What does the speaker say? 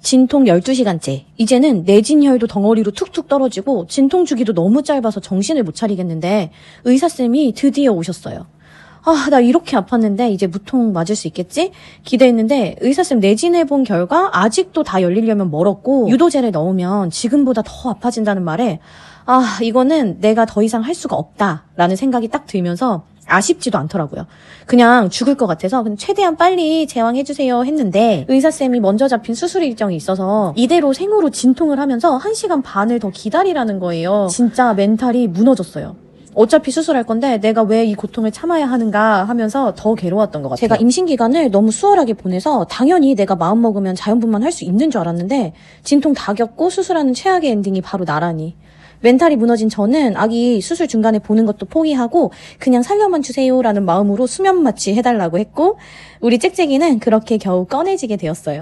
진통 12시간째. 이제는 내진혈도 덩어리로 툭툭 떨어지고 진통 주기도 너무 짧아서 정신을 못 차리겠는데 의사쌤이 드디어 오셨어요. 아, 나 이렇게 아팠는데 이제 무통 맞을 수 있겠지? 기대했는데 의사쌤 내진해본 결과 아직도 다 열리려면 멀었고 유도제를 넣으면 지금보다 더 아파진다는 말에 아, 이거는 내가 더 이상 할 수가 없다라는 생각이 딱 들면서 아쉽지도 않더라고요. 그냥 죽을 것 같아서 그냥 최대한 빨리 제왕해주세요 했는데 의사쌤이 먼저 잡힌 수술 일정이 있어서 이대로 생으로 진통을 하면서 1시간 반을 더 기다리라는 거예요. 진짜 멘탈이 무너졌어요. 어차피 수술할 건데 내가 왜 이 고통을 참아야 하는가 하면서 더 괴로웠던 것 같아요. 제가 임신 기간을 너무 수월하게 보내서 당연히 내가 마음 먹으면 자연분만 할 수 있는 줄 알았는데 진통 다 겪고 수술하는 최악의 엔딩이 바로 나라니. 멘탈이 무너진 저는 아기 수술 중간에 보는 것도 포기하고 그냥 살려만 주세요라는 마음으로 수면 마취 해달라고 했고 우리 짹짹이는 그렇게 겨우 꺼내지게 되었어요.